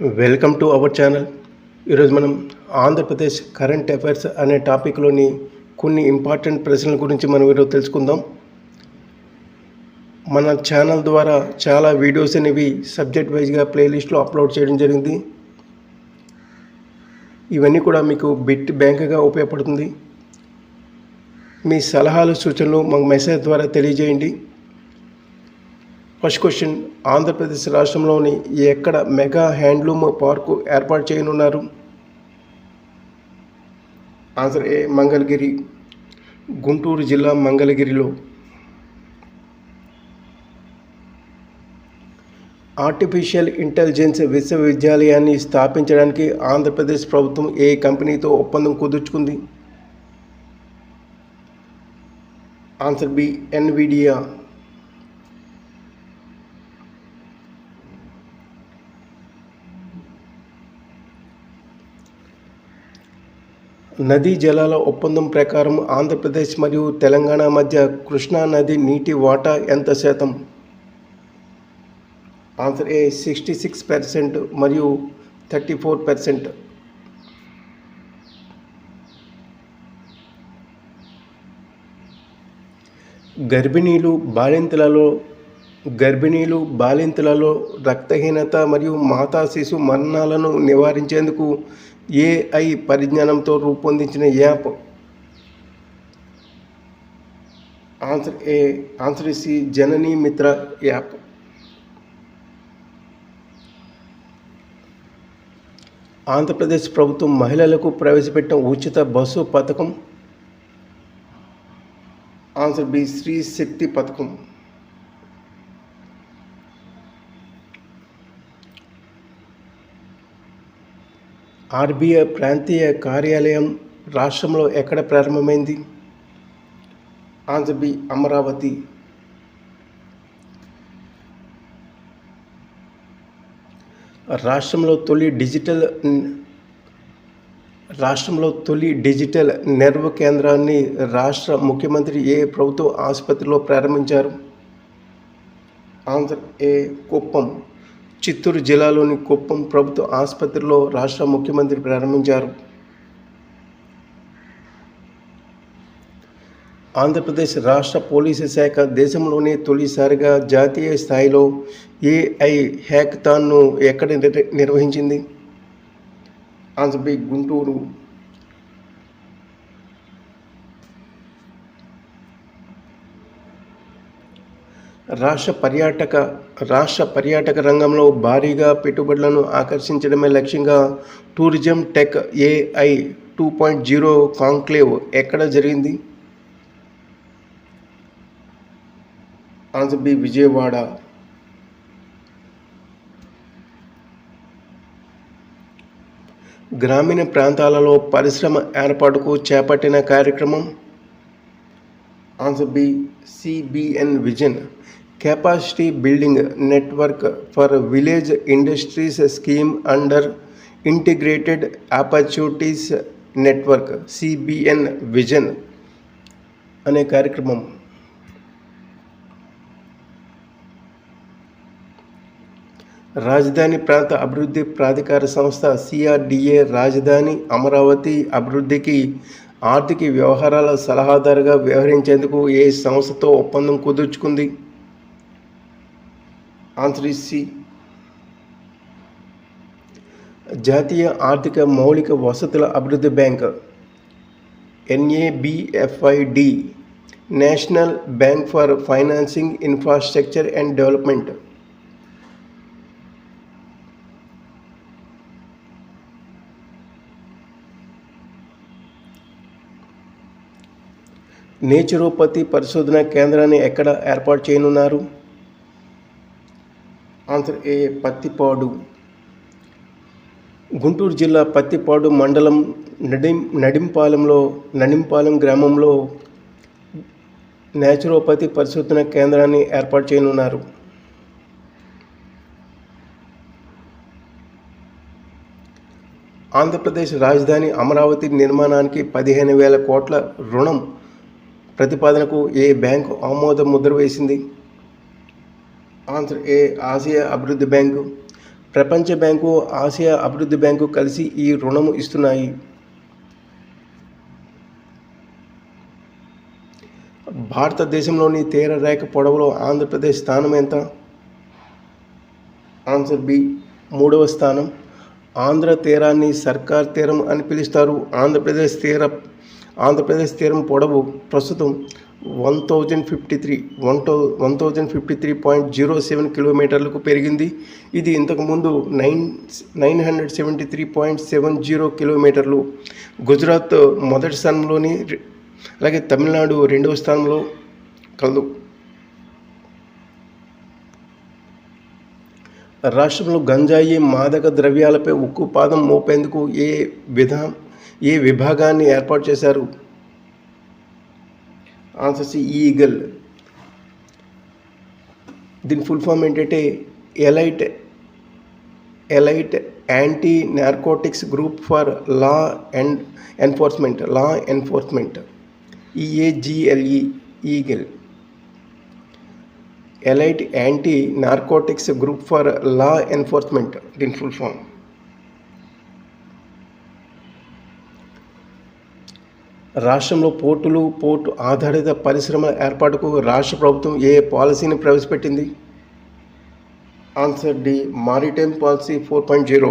Welcome to our channel. ఈరోజు మనం Andhra Pradesh current affairs అనే టాపిక్లోని కొన్ని ఇంపార్టెంట్ ప్రశ్నల గురించి మనం ఈరోజు తెలుసుకుందాం. మన ఛానల్ ద్వారా చాలా వీడియోస్ అనేవి సబ్జెక్ట్ వైజ్గా ప్లేలిస్ట్లో అప్లోడ్ చేయడం జరిగింది. ఇవన్నీ కూడా మీకు బిట్ బ్యాంక్గా ఉపయోగపడుతుంది. మీ సలహాలు సూచనలు మాకు మెసేజ్ ద్వారా తెలియజేయండి. ఫస్ట్ క్వశ్చన్ ఆంధ్రప్రదేశ్ రాష్ట్రంలోని ఎక్కడ మెగా హ్యాండ్లూమ్ పార్కు ఏర్పాటు చేయనున్నారు? ఆన్సర్ ఏ మంగళగిరి. గుంటూరు జిల్లా మంగళగిరిలో. ఆర్టిఫిషియల్ ఇంటెలిజెన్స్ విశ్వవిద్యాలయాన్ని స్థాపించడానికి ఆంధ్రప్రదేశ్ ప్రభుత్వం ఏ కంపెనీతో ఒప్పందం కుదుర్చుకుంది? Answer B Nvidia. నదీ జలాల ఒప్పందం ప్రకారం ఆంధ్రప్రదేశ్ మరియు తెలంగాణ మధ్య కృష్ణా నది నీటి వాటా ఎంత శాతం? Answer A sixty six percent మరియు థర్టీ ఫోర్ పర్సెంట్. గర్భిణీలు బాలింతలలో గర్భిణీలు బాలింతలలో రక్తహీనత మరియు మాతా శిశు మరణాలను నివారించేందుకు ఏఐ పరిజ్ఞానంతో రూపొందించిన app? Answer A answer C Janani Mitra app. Andhra Pradesh ప్రభుత్వం మహిళలకు ప్రవేశపెట్టిన ఉచిత బస్సు పథకం. ఆన్సర్ బి శ్రీ శక్తి పథకం. ఆర్బీఐ ప్రాంతీయ కార్యాలయం రాష్ట్రంలో ఎక్కడ ప్రారంభమైంది? Answer B Amaravati. రాష్ట్రంలో తొలి డిజిటల్ రాష్ట్రంలో తొలి డిజిటల్ నెర్వ్ కేంద్రాన్ని రాష్ట్ర ముఖ్యమంత్రి ఏ ప్రభుత్వ ఆసుపత్రిలో ప్రారంభించారు? ఆన్సర్ ఏ కుప్పం. చిత్తూరు జిల్లాలోని కుప్పం ప్రభుత్వ ఆసుపత్రిలో రాష్ట్ర ముఖ్యమంత్రి ప్రారంభించారు. ఆంధ్రప్రదేశ్ రాష్ట్ర పోలీసు శాఖ దేశంలోనే తొలిసారిగా జాతీయ స్థాయిలో ఏఐ హ్యాక్థాన్ను ఎక్కడ నిర్వహించింది? Answer B Guntur. రాష్ట్ర పర్యాటక రాష్ట్ర పర్యాటక రంగంలో భారీగా పెట్టుబడులను ఆకర్షించడమే లక్ష్యంగా tourism tech AI two point zero conclave ఎక్కడ జరిగింది? Answer B Vijayawada. గ్రామీణ ప్రాంతాలలో పరిశ్రమ ఏర్పాటుకు చేపట్టిన కార్యక్రమం? Answer B CBN vision. Capacity building network for village industries scheme under integrated opportunities network CBN vision అనే కార్యక్రమం. రాజధాని ప్రాంత అభివృద్ధి ప్రాధికార సంస్థ సిఆర్డిఏ రాజధాని అమరావతి అభివృద్ధికి ఆర్థిక వ్యవహారాల సలహాదారుగా వ్యవహరించేందుకు ఏ సంస్థతో ఒప్పందం కుదుర్చుకుంది? Answer is C. జాతీయ ఆర్థిక మౌలిక వసతుల అభివృద్ధి bank NABFID national bank for financing infrastructure and development. Naturopathy పరిశోధన కేంద్రాన్ని ఎక్కడ ఏర్పాటు చేయనున్నారు? ఆన్సర్ ఏ పత్తిపాడు. గుంటూరు జిల్లా పత్తిపాడు మండలం నడిం నడింపాలెంలో నడింపాలెం గ్రామంలో నేచురోపతి పరిశోధన కేంద్రాన్ని ఏర్పాటు చేయనున్నారు. ఆంధ్రప్రదేశ్ రాజధాని అమరావతి నిర్మాణానికి పదిహేను వేల కోట్ల రుణం ప్రతిపాదనకు ఏ బ్యాంకు ఆమోద ముద్ర వేసింది? ఆన్సర్ ఏ ఆసియా అభివృద్ధి బ్యాంకు ప్రపంచ బ్యాంకు ఆసియా అభివృద్ధి బ్యాంకు కలిసి ఈ రుణము ఇస్తున్నాయి. భారతదేశంలోని తీర రేఖ పొడవులో ఆంధ్రప్రదేశ్ స్థానం ఎంత? ఆన్సర్ బి మూడవ స్థానం. ఆంధ్ర తీరాన్ని సర్కార్ తీరం అని పిలుస్తారు. ఆంధ్రప్రదేశ్ తీర ఆంధ్రప్రదేశ్ తీరం పొడవు ప్రస్తుతం one thousand fifty three one to one thousand fifty three point zero seven కిలోమీటర్లకు పెరిగింది. ఇది ఇంతకుముందు nine nine hundred seventy three point seven zero కిలోమీటర్లు గుజరాత్ మొదటి స్థానంలోని అలాగే తమిళనాడు రెండవ స్థానంలో కలదు. రాష్ట్రంలో గంజాయి మాదక ద్రవ్యాలపై ఉక్కు పాదం మోపేందుకు ఏ విధా ఏ విభాగాన్ని ఏర్పాటు చేశారు? ఆన్సర్ సి ఈగల్ దీని ఫుల్ ఫామ్ ఏంటంటే elite elite anti narcotics group for law and enforcement law enforcement E A G L E eagle elite anti narcotics group for law enforcement దీని ఫుల్ ఫామ్ రాష్ట్రంలో పోర్టులు port ఆధారిత పరిశ్రమల ఏర్పాటుకు రాష్ట్ర ప్రభుత్వం ఏ పాలసీని ప్రవేశపెట్టింది? Answer D maritime policy four point zero.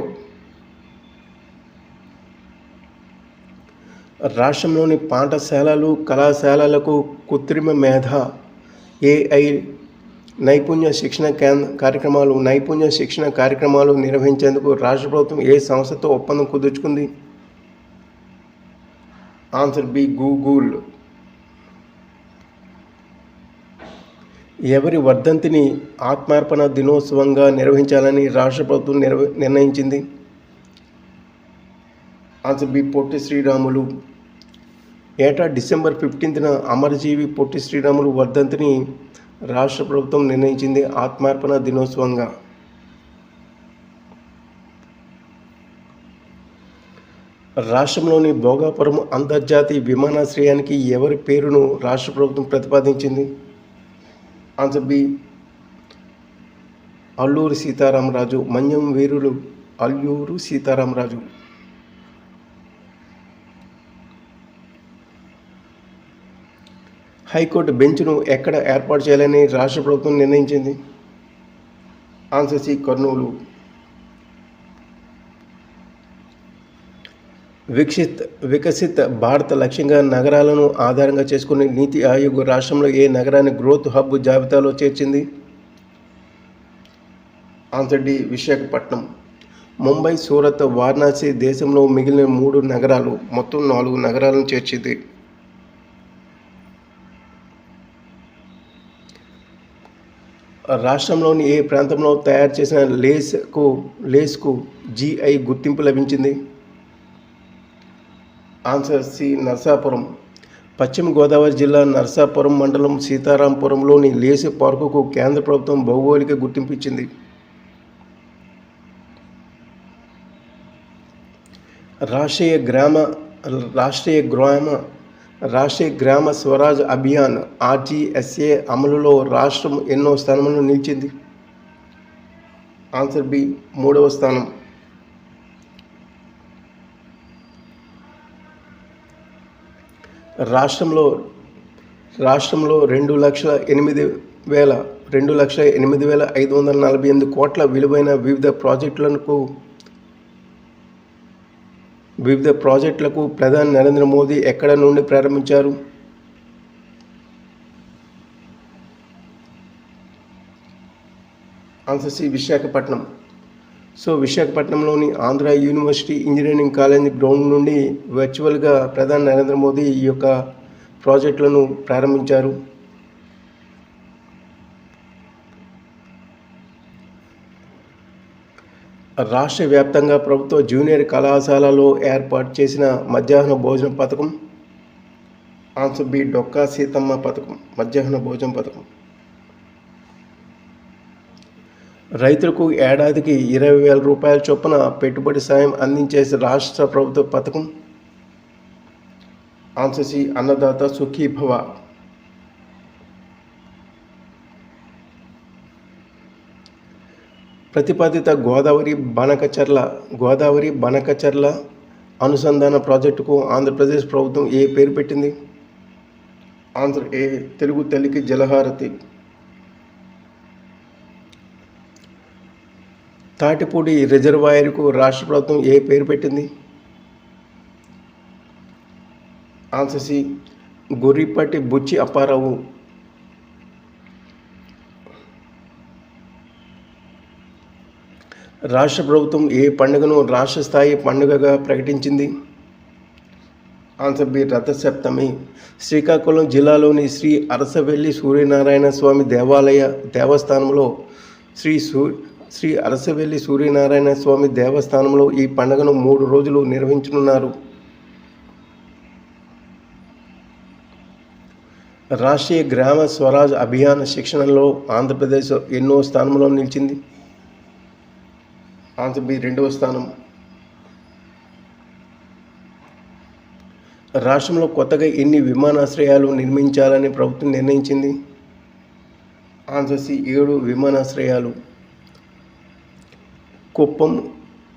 రాష్ట్రంలోని పాఠశాలలు కళాశాలలకు కృత్రిమ మేధ ఏఐ నైపుణ్య శిక్షణ కేంద్ర కార్యక్రమాలు నైపుణ్య శిక్షణ కార్యక్రమాలు నిర్వహించేందుకు రాష్ట్ర ప్రభుత్వం ఏ సంస్థతో ఒప్పందం కుదుర్చుకుంది? ఆన్సర్ బి గూగుల్ ఎవరి వర్ధంతిని ఆత్మార్పణ దినోత్సవంగా నిర్వహించాలని రాష్ట్ర ప్రభుత్వం నిర్వ నిర్ణయించింది ఆన్సర్ బి పొట్టి శ్రీరాములు ఏటా డిసెంబర్ ఫిఫ్టీన్త్న అమరజీవి పొట్టి శ్రీరాములు వర్ధంతిని రాష్ట్ర ప్రభుత్వం నిర్ణయించింది ఆత్మార్పణ దినోత్సవంగా రాష్ట్రంలోని భోగాపురం అంతర్జాతీయ విమానాశ్రయానికి ఎవరి పేరును రాష్ట్ర ప్రభుత్వం ప్రతిపాదించింది? ఆన్సర్ బి అల్లూరు సీతారామరాజు మన్యం వీరులు అల్లూరు సీతారామరాజు. హైకోర్టు బెంచ్ను ఎక్కడ ఏర్పాటు చేయాలని రాష్ట్ర ప్రభుత్వం నిర్ణయించింది? Answer C Kurnool. Viksit Viksit Bharat లక్ష్యంగా నగరాలను ఆధారంగా చేసుకుని నీతి ఆయోగ్ రాష్ట్రంలో ఏ నగరాన్ని గ్రోత్ హబ్ జాబితాలో చేర్చింది? Answer D Visakhapatnam. Mumbai Surat Varanasi దేశంలో మిగిలిన మూడు నగరాలు మొత్తం నాలుగు నగరాలను చేర్చింది. రాష్ట్రంలోని ఏ ప్రాంతంలో తయారు చేసిన లేస్కు లేస్కు జీఐ గుర్తింపు లభించింది? Answer C Narsapuram. పశ్చిమ గోదావరి జిల్లా నర్సాపురం మండలం సీతారాంపురంలోని లేసు పార్కుకు కేంద్ర ప్రభుత్వం భౌగోళిక గుర్తింపు ఇచ్చింది. రాష్ట్రీయ గ్రామ రాష్ట్రీయ గ్రామ రాష్ట్రీయ గ్రామ స్వరాజ్ అభియాన్ ఆర్జీఎస్ఏ అమలులో రాష్ట్రం ఎన్నో స్థానంలో నిలిచింది. ఆన్సర్ బి మూడవ స్థానం. రాష్ట్రంలో రాష్ట్రంలో రెండు లక్షల ఎనిమిది వేల రెండు లక్షల ఎనిమిది వేల ఐదు వందల నలభై ఎనిమిది కోట్ల విలువైన వివిధ ప్రాజెక్టులకు వివిధ ప్రాజెక్టులకు ప్రధాని నరేంద్ర మోదీ ఎక్కడ నుండి ప్రారంభించారు? Answer C Visakhapatnam. సో విశాఖపట్నంలోని Andhra university engineering college ground నుండి వర్చువల్గా ప్రధాని నరేంద్ర మోదీ ఈ యొక్క ప్రాజెక్టులను ప్రారంభించారు. రాష్ట్ర వ్యాప్తంగా ప్రభుత్వ జూనియర్ కళాశాలలో ఏర్పాటు చేసిన మధ్యాహ్న భోజన పథకం ఆన్సర్ బి డొక్కా సీతమ్మ పథకం మధ్యాహ్న భోజన పథకం. రైతులకు ఏడాదికి ఇరవై వేల రూపాయల చొప్పున పెట్టుబడి సాయం అందించే రాష్ట్ర ప్రభుత్వ పథకం. Answer C Annadata Sukhibhava. ప్రతిపాదిత గోదావరి బనకచర్ల గోదావరి బనకచర్ల అనుసంధాన ప్రాజెక్టుకు ఆంధ్రప్రదేశ్ ప్రభుత్వం ఏ పేరు పెట్టింది? ఆంధ్ర ఏ తెలుగు తల్లికి జలహారతి. తాటిపూడి రిజర్వాయర్కు రాష్ట్ర ప్రభుత్వం ఏ పేరు పెట్టింది? Answer C Gorripati Buchi Apparao. రాష్ట్ర ప్రభుత్వం ఏ పండుగను రాష్ట్ర స్థాయి పండుగగా ప్రకటించింది? Answer B Rathasaptami. శ్రీకాకుళం జిల్లాలోని శ్రీ అరసవెల్లి సూర్యనారాయణ స్వామి దేవాలయ దేవస్థానంలో శ్రీ సూ శ్రీ అరసవెల్లి సూర్యనారాయణ స్వామి దేవస్థానంలో ఈ పండుగను మూడు రోజులు నిర్వహించనున్నారు. రాష్ట్రీయ గ్రామ స్వరాజ్ అభియాన్ శిక్షణలో ఆంధ్రప్రదేశ్ ఎన్నో స్థానంలో నిలిచింది. ఆంధ్రప్రదేశ్ రెండవ స్థానం. రాష్ట్రంలో కొత్తగా ఎన్ని విమానాశ్రయాలు నిర్మించాలని ప్రభుత్వం నిర్ణయించింది? ఆన్సర్ సి ఏడు విమానాశ్రయాలు. కుప్పం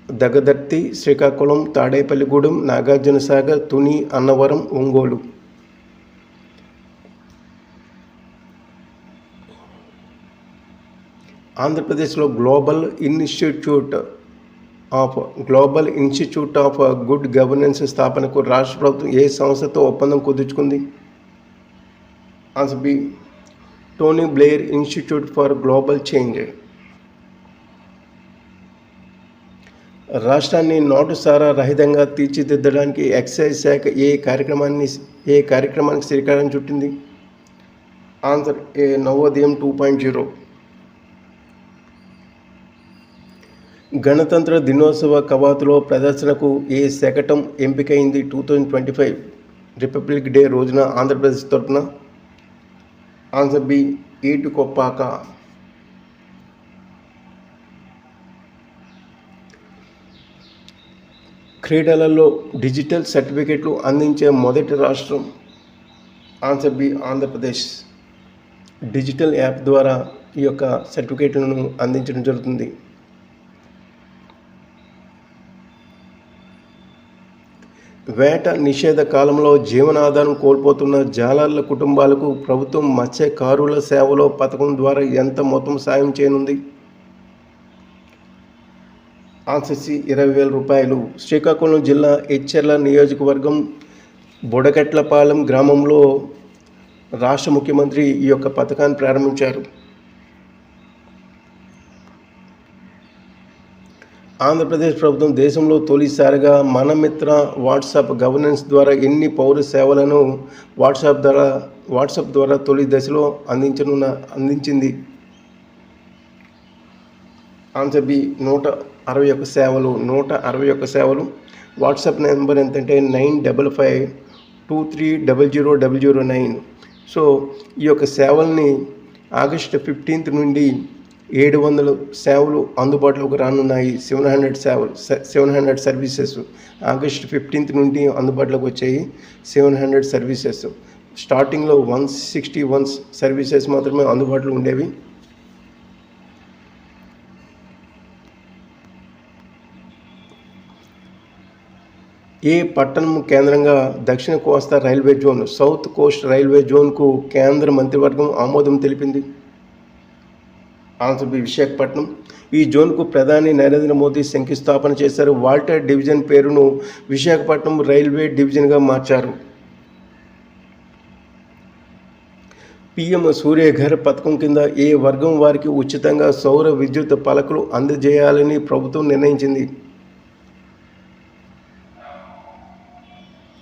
దగదర్తి శ్రీకాకుళం తాడేపల్లిగూడెం నాగార్జునసాగర్ తుని అన్నవరం ఒంగోలు. ఆంధ్రప్రదేశ్లో global institute of global institute of good governance స్థాపనకు రాష్ట్ర ప్రభుత్వం ఏ సంస్థతో ఒప్పందం కుదుర్చుకుంది? Answer B Tony Blair institute for global change. రాష్ట్రాన్ని నోటు సారా రహితంగా తీర్చిదిద్దడానికి ఎక్సైజ్ శాఖ ఏ కార్యక్రమాన్ని ఏ కార్యక్రమానికి శ్రీకారం చుట్టింది? Answer A Navodayam two point zero. గణతంత్ర దినోత్సవ కవాతులో ప్రదర్శనకు ఏ శకటం ఎంపికైంది two thousand twenty five republic day రోజున ఆంధ్రప్రదేశ్ తరఫున ఆన్సర్ బి ఈటు క్రీడలలో డిజిటల్ సర్టిఫికెట్లు అందించే మొదటి రాష్ట్రం answer B Andhra Pradesh. Digital app ద్వారా ఈ యొక్క సర్టిఫికేట్లను అందించడం జరుగుతుంది. వేట నిషేధ కాలంలో జీవనాధారం కోల్పోతున్న జాలర్ల కుటుంబాలకు ప్రభుత్వం మత్స్యకారుల సేవలో పథకం ద్వారా ఎంత మొత్తం సాయం చేయనుంది? ఆన్సర్ ఇరవై వేల రూపాయలు. శ్రీకాకుళం జిల్లా ఎచ్చెర్ల నియోజకవర్గం బుడగట్లపాలెం గ్రామంలో రాష్ట్ర ముఖ్యమంత్రి ఈ యొక్క పథకాన్ని ప్రారంభించారు. ఆంధ్రప్రదేశ్ ప్రభుత్వం దేశంలో తొలిసారిగా మనమిత్ర వాట్సాప్ గవర్నెన్స్ ద్వారా ఎన్ని పౌర సేవలను వాట్సాప్ ద్వారా వాట్సాప్ ద్వారా తొలి దశలో అందించనున్న అందించింది. ఆన్సర్ బి నూట అరవై ఒక్క సేవలు నూట అరవై ఒక్క సేవలు. వాట్సాప్ నెంబర్ ఎంతంటే nine double five two three double zero double zero nine. So ఈ యొక్క సేవల్ని ఆగస్టు ఫిఫ్టీన్త్ నుండి ఏడు వందల సేవలు అందుబాటులోకి రానున్నాయి. సెవెన్ హండ్రెడ్ సేవలు seven hundred services August fifteenth నుండి అందుబాటులోకి వచ్చాయి. Seven hundred services. స్టార్టింగ్లో వన్ సిక్స్టీ వన్ సర్వీసెస్ మాత్రమే అందుబాటులో ఉండేవి. ఏ పట్టణం కేంద్రంగా దక్షిణ కోస్తా railway zone south coast railway జోన్కు కేంద్ర మంత్రివర్గం ఆమోదం తెలిపింది. ఆంధ్రప్రదేశ్ విశాఖపట్నం. ఈ జోన్కు ప్రధాని నరేంద్ర మోదీ శంకుస్థాపన చేశారు. వాల్టర్ డివిజన్ పేరును విశాఖపట్నం రైల్వే డివిజన్గా మార్చారు. పిఎం సూర్యఘర్ పథకం కింద ఏ వర్గం వారికి ఉచితంగా సౌర విద్యుత్ పలకలు అందజేయాలని ప్రభుత్వం నిర్ణయించింది.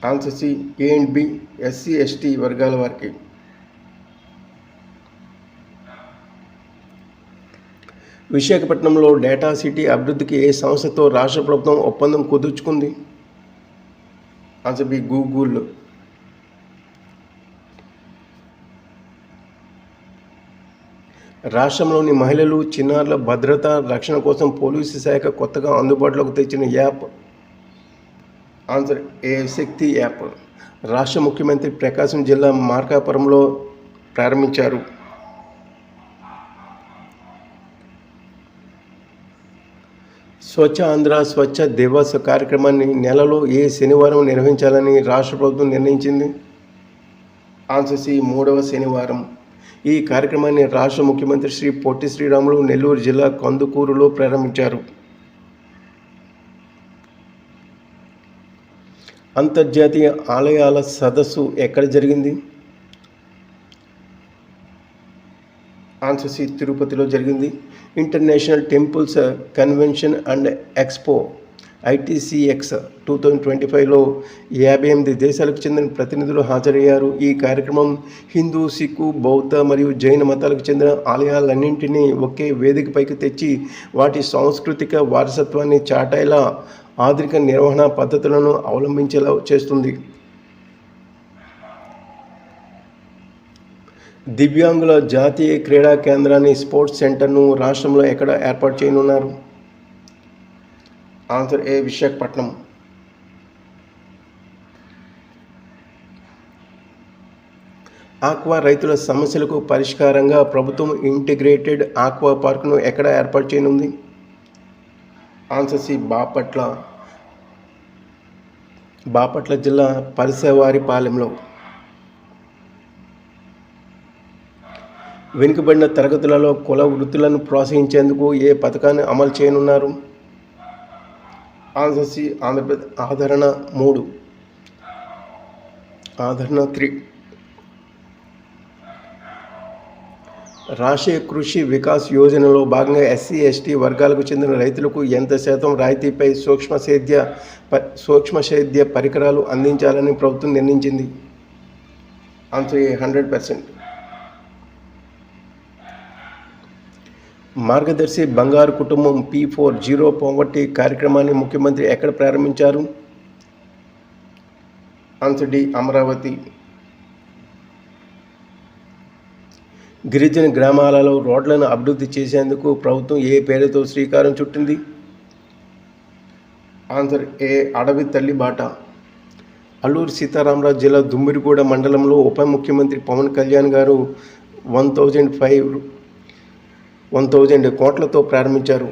Answer C A and B SC ST వర్గాల వారికి. విశాఖపట్నంలో డేటా సిటీ అభివృద్ధికి ఏ సంస్థతో రాష్ట్ర ప్రభుత్వం ఒప్పందం కుదుర్చుకుంది? Answer B Google. రాష్ట్రంలోని మహిళలు చిన్నారుల భద్రత రక్షణ కోసం పోలీసు శాఖ కొత్తగా అందుబాటులోకి తెచ్చిన app answer A Shakti app? రాష్ట్ర ముఖ్యమంత్రి ప్రకాశం జిల్లా మార్కాపురంలో ప్రారంభించారు. స్వచ్ఛ ఆంధ్ర స్వచ్ఛ దివస్ కార్యక్రమాన్ని నెలలో ఏ శనివారం నిర్వహించాలని రాష్ట్ర ప్రభుత్వం నిర్ణయించింది? ఆన్సర్ సి మూడవ శనివారం. ఈ కార్యక్రమాన్ని రాష్ట్ర ముఖ్యమంత్రి శ్రీ పొట్టి శ్రీరాములు నెల్లూరు జిల్లా కందుకూరులో ప్రారంభించారు. అంతర్జాతీయ ఆలయాల సదస్సు ఎక్కడ జరిగింది? ఆన్సర్ సి తిరుపతిలో జరిగింది. International temples convention and expo ITCX two thousand twenty ఫైవ్లో యాభై ఎనిమిది దేశాలకు చెందిన ప్రతినిధులు హాజరయ్యారు. ఈ కార్యక్రమం హిందూ సిక్కు బౌద్ధ మరియు జైన మతాలకు చెందిన ఆలయాలన్నింటినీ ఒకే వేదికపైకి తెచ్చి వాటి సాంస్కృతిక వారసత్వాన్ని చాటేలా ఆధునిక నిర్వహణ పద్ధతులను అవలంబించేలా చేస్తుంది. దివ్యాంగుల జాతీయ క్రీడా కేంద్రాన్ని స్పోర్ట్స్ సెంటర్ను రాష్ట్రంలో ఎక్కడ ఏర్పాటు చేయనున్నారు? ఆన్సర్ ఏ విశాఖపట్నం. ఆక్వా రైతుల సమస్యలకు పరిష్కారంగా ప్రభుత్వం ఇంటిగ్రేటెడ్ ఆక్వా పార్క్ను ఎక్కడ ఏర్పాటు చేయనుంది? ఆన్సర్ సి బాపట్ల బాపట్ల జిల్లా పరిసవారిపాలెంలో వెనుకబడిన తరగతులలో కుల వృత్తులను ప్రోత్సహించేందుకు ఏ పథకాన్ని అమలు చేయనున్నారు? ఆన్సర్ సి ఆంధ్రప్రదేశ్ ఆదరణ మూడు. ఆదరణ త్రీ. రాష్ట్రీయ కృషి వికాస్ యోజనలో భాగంగా ఎస్సీ ఎస్టీ వర్గాలకు చెందిన రైతులకు ఎంత శాతం రాయితీపై సూక్ష్మ సేద్య ప సూక్ష్మ సేద్య పరికరాలు అందించాలని ప్రభుత్వం నిర్ణయించింది? ఆన్సర్ ఏ హండ్రెడ్ పర్సెంట్ మార్గదర్శి బంగారు కుటుంబం పీ ఫోర్ జీరో పావర్టీ కార్యక్రమాన్ని ముఖ్యమంత్రి ఎక్కడ ప్రారంభించారు? Answer D Amaravati. గిరిజన గ్రామాలలో రోడ్లను అభివృద్ధి చేసేందుకు ప్రభుత్వం ఏ పేరుతో శ్రీకారం చుట్టింది? ఆన్సర్ ఏ అడవి తల్లి బాట. అల్లూరు సీతారామరాజు జిల్లా దుమ్మిరిగూడ మండలంలో ఉప ముఖ్యమంత్రి Pawan Kalyan garu one thousand five one thousand కోట్లతో ప్రారంభించారు.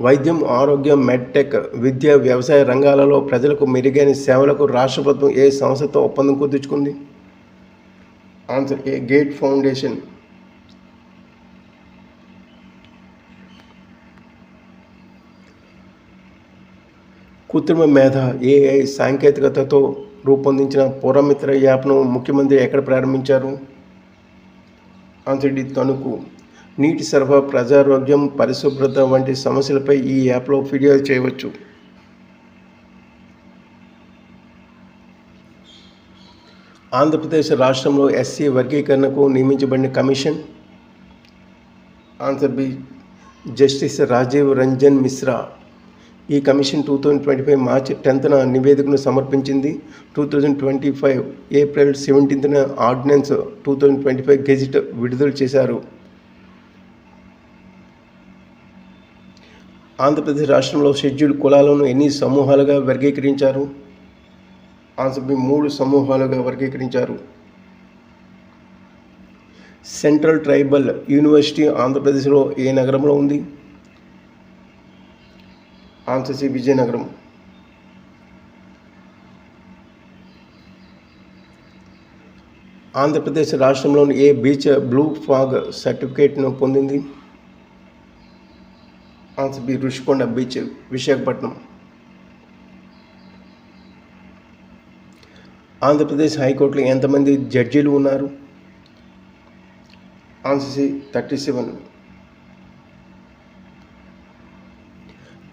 వైద్యం ఆరోగ్యం మెడ్టెక్ విద్య వ్యవసాయ రంగాలలో ప్రజలకు మెరుగైన సేవలకు రాష్ట్ర ప్రభుత్వం ఏ సంస్థతో ఒప్పందం కుదుర్చుకుంది? ఆన్సర్ ఏ గేట్ ఫౌండేషన్ కృత్రిమ మేధ ఏఐ సాంకేతికతతో రూపొందించిన పురమిత్ర యాప్ను ముఖ్యమంత్రి ఎక్కడ ప్రారంభించారు? Answer D Tanuku. నీటి సరఫరా ప్రజారోగ్యం పరిశుభ్రత వంటి సమస్యలపై ఈ యాప్లో ఫిర్యాదు చేయవచ్చు. ఆంధ్రప్రదేశ్ రాష్ట్రంలో ఎస్సీ వర్గీకరణకు నియమించబడిన commission. Answer B justice Rajiv Ranjan Mishra. ఈ commission two thousand twenty five మార్చి టెన్త్న నివేదికను సమర్పించింది. Two thousand twenty five April సెవెంటీన్త్న ordinance two thousand twenty five gazette విడుదల చేశారు. ఆంధ్రప్రదేశ్ రాష్ట్రంలో షెడ్యూల్ కులాలను ఎన్ని సమూహాలుగా వర్గీకరించారు? ఆన్సర్ బి మూడు సమూహాలుగా వర్గీకరించారు. సెంట్రల్ ట్రైబల్ యూనివర్సిటీ ఆంధ్రప్రదేశ్లో ఏ నగరంలో ఉంది? Answer C Vizianagaram. ఆంధ్రప్రదేశ్ రాష్ట్రంలోని ఏ బీచ్ బ్లూ ఫాగ్ సర్టిఫికేట్ను పొందింది? Answer B Rushikonda beach Visakhapatnam. Andhra Pradesh హైకోర్టులో ఎంతమంది జడ్జీలు ఉన్నారు? Answer C thirty seven.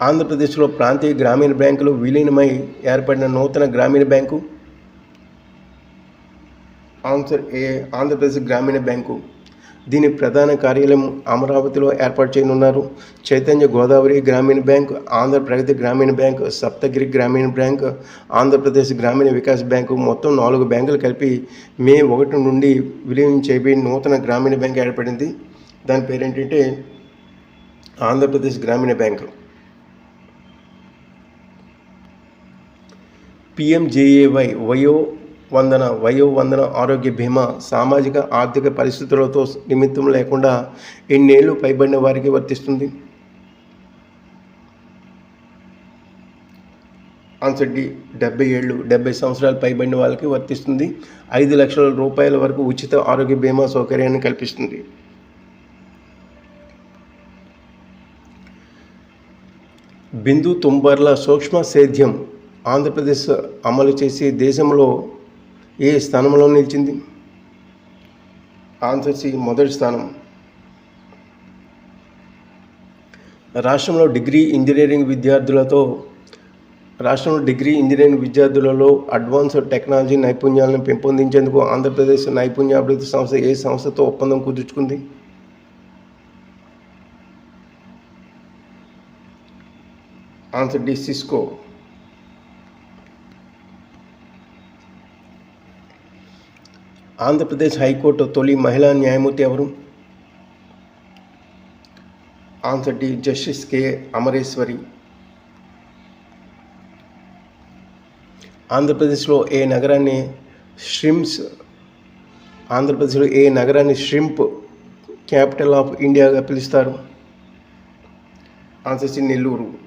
ఆంధ్రప్రదేశ్లో ప్రాంతీయ గ్రామీణ బ్యాంకులు విలీనమై ఏర్పడిన నూతన గ్రామీణ బ్యాంకు? ఆన్సర్ ఏ ఆంధ్రప్రదేశ్ గ్రామీణ బ్యాంకు. దీని ప్రధాన కార్యాలయం అమరావతిలో ఏర్పాటు చేయనున్నారు. చైతన్య గోదావరి గ్రామీణ బ్యాంక్ ఆంధ్ర ప్రగతి గ్రామీణ బ్యాంక్ సప్తగిరి గ్రామీణ బ్యాంక్ ఆంధ్రప్రదేశ్ గ్రామీణ వికాస్ బ్యాంకు మొత్తం నాలుగు బ్యాంకులు కలిపి మే ఒకటి నుండి విలీనం చేయబడి నూతన గ్రామీణ బ్యాంక్ ఏర్పడింది. దాని పేరేంటంటే ఆంధ్రప్రదేశ్ గ్రామీణ బ్యాంకు. పిఎంజేఏవై వయో వందన వయో వందన ఆరోగ్య బీమా సామాజిక ఆర్థిక పరిస్థితులతో నిమిత్తం లేకుండా ఎన్నేళ్ళు పైబడిన వారికి వర్తిస్తుంది? ఆన్సర్ డి డెబ్బై ఏళ్ళు డెబ్బై సంవత్సరాలు పైబడిన వాళ్ళకి వర్తిస్తుంది. ఐదు లక్షల రూపాయల వరకు ఉచిత ఆరోగ్య బీమా సౌకర్యాన్ని కల్పిస్తుంది. బిందు తుంబర్ల సూక్ష్మ సేద్యం ఆంధ్రప్రదేశ్ అమలు చేసి దేశంలో ఏ స్థానంలో నిలిచింది? ఆన్సర్ సి మొదటి స్థానం. రాష్ట్రంలో డిగ్రీ ఇంజనీరింగ్ విద్యార్థులతో రాష్ట్రంలో డిగ్రీ ఇంజనీరింగ్ విద్యార్థులలో అడ్వాన్స్ టెక్నాలజీ నైపుణ్యాలను పెంపొందించేందుకు ఆంధ్రప్రదేశ్ నైపుణ్యాభివృద్ధి సంస్థ ఏ సంస్థతో ఒప్పందం కుదుర్చుకుంది? Answer D Cisco Andhra Pradesh high court తొలి మహిళా న్యాయమూర్తి ఎవరు? Answer D justice K Amareshwari. ఆంధ్రప్రదేశ్లో ఏ నగరాన్ని స్ట్రిమ్స్ ఆంధ్రప్రదేశ్లో ఏ నగరాన్ని ష్రింప్ క్యాపిటల్ ఆఫ్ ఇండియాగా పిలుస్తారు? Answer C Nellore.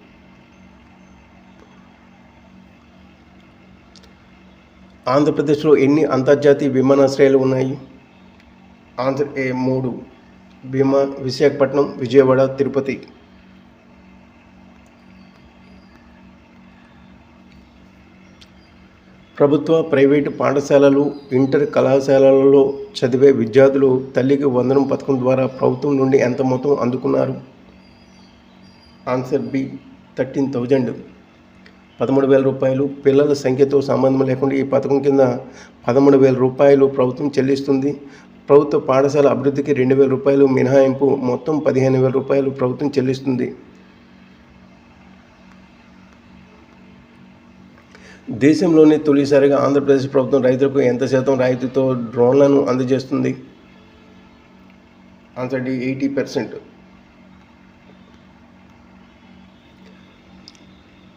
ఆంధ్రప్రదేశ్లో ఎన్ని అంతర్జాతీయ విమానాశ్రయాలు ఉన్నాయి? ఆంధ్ర ఏ మూడు. భీమా విశాఖపట్నం విజయవాడ తిరుపతి. ప్రభుత్వ ప్రైవేటు పాఠశాలలు ఇంటర్ కళాశాలలలో చదివే విద్యార్థులు తల్లికి వందనం పథకం ద్వారా ప్రభుత్వం నుండి ఎంత మొత్తం అందుకున్నారు? Answer B thirteen thousand. పదమూడు వేల రూపాయలు పిల్లల సంఖ్యతో సంబంధం లేకుండా ఈ పథకం కింద పదమూడు వేల రూపాయలు ప్రభుత్వం చెల్లిస్తుంది. ప్రభుత్వ పాఠశాల అభివృద్ధికి రెండు వేల రూపాయలు మినహాయింపు మొత్తం పదిహేను వేల రూపాయలు ప్రభుత్వం చెల్లిస్తుంది. దేశంలోనే తొలిసారిగా ఆంధ్రప్రదేశ్ ప్రభుత్వం రైతులకు ఎంత శాతం రాయితీతో డ్రోన్లను అందజేస్తుంది? Answer eighty percent.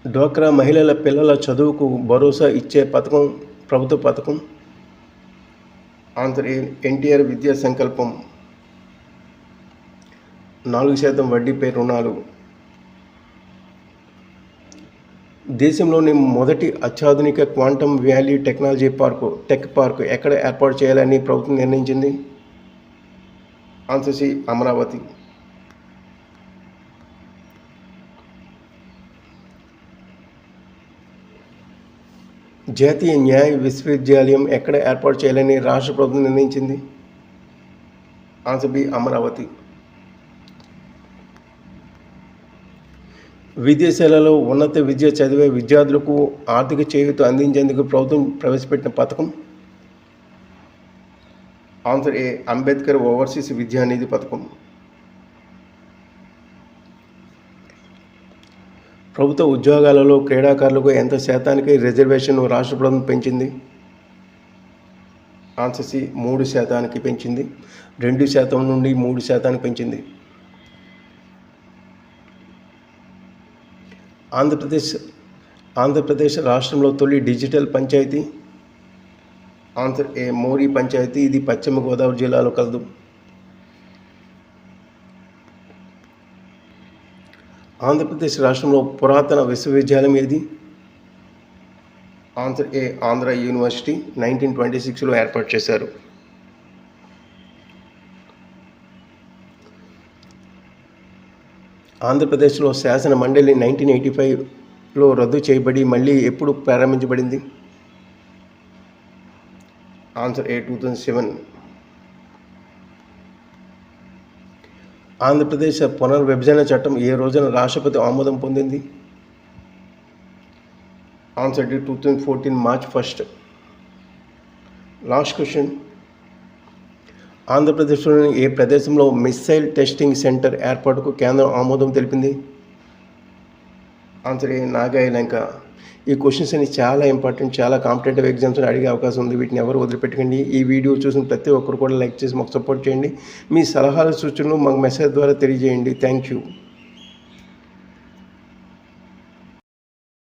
డ్వాక్రా మహిళల పిల్లల చదువుకు భరోసా ఇచ్చే పథకం ప్రభుత్వ పథకం? ఆన్సర్ ఎన్టీఆర్ విద్యా సంకల్పం. నాలుగు శాతం వడ్డీపై రుణాలు. దేశంలోని మొదటి అత్యాధునిక quantum valley technology park tech park ఎక్కడ ఏర్పాటు చేయాలని ప్రభుత్వం నిర్ణయించింది? Answer C Amaravati. జాతీయ న్యాయ విశ్వవిద్యాలయం ఎక్కడ ఏర్పాటు చేయాలని రాష్ట్ర ప్రభుత్వం నిర్ణయించింది? Answer B Amaravati. విదేశాలలో ఉన్నత విద్య చదివే విద్యార్థులకు ఆర్థిక చేయూత అందించేందుకు ప్రభుత్వం ప్రవేశపెట్టిన పథకం? Answer A Ambedkar overseas Vidyanidhi పథకం. ప్రభుత్వ ఉద్యోగాలలో క్రీడాకారులకు ఎంత శాతానికి రిజర్వేషన్ రాష్ట్ర ప్రభుత్వం పెంచింది? ఆన్సర్ సి మూడు శాతానికి పెంచింది. రెండు శాతం నుండి మూడు శాతానికి పెంచింది. ఆంధ్రప్రదేశ్ ఆంధ్రప్రదేశ్ రాష్ట్రంలో తొలి డిజిటల్ పంచాయతీ. ఆంధ్ర ఏ మోరీ పంచాయతీ. ఇది పశ్చిమ గోదావరి జిల్లాలో కలదు. ఆంధ్రప్రదేశ్ రాష్ట్రంలో పురాతన విశ్వవిద్యాలయం ఏది? Answer A Andhra university nineteen twenty సిక్స్లో ఏర్పాటు చేశారు. ఆంధ్రప్రదేశ్లో శాసన మండలి నైన్టీన్ ఎయిటీ ఫైవ్లో రద్దు చేయబడి మళ్ళీ ఎప్పుడు ప్రారంభించబడింది? Answer A two thousand seven. Andhra Pradesh పునర్విభజన చట్టం ఏ రోజున రాష్ట్రపతి ఆమోదం పొందింది? Answer date two thousand fourteen March first last question ఆంధ్రప్రదేశ్లోని ఏ ప్రదేశంలో మిస్సైల్ టెస్టింగ్ సెంటర్ ఏర్పాటుకు కేంద్రం ఆమోదం తెలిపింది? ఆన్సర్ ఏ నాగాయలంక ఈ క్వశ్చన్స్ అన్ని చాలా ఇంపార్టెంట్ చాలా కాంపిటేటివ్ ఎగ్జామ్స్ అడిగే అవకాశం ఉంది. వీటిని ఎవరు వదిలిపెట్టకండి. ఈ వీడియో చూసిన ప్రతి ఒక్కరు కూడా లైక్ చేసి మాకు సపోర్ట్ చేయండి. మీ సలహాలు సూచనలు మాకు మెసేజ్ ద్వారా తెలియజేయండి. Thank you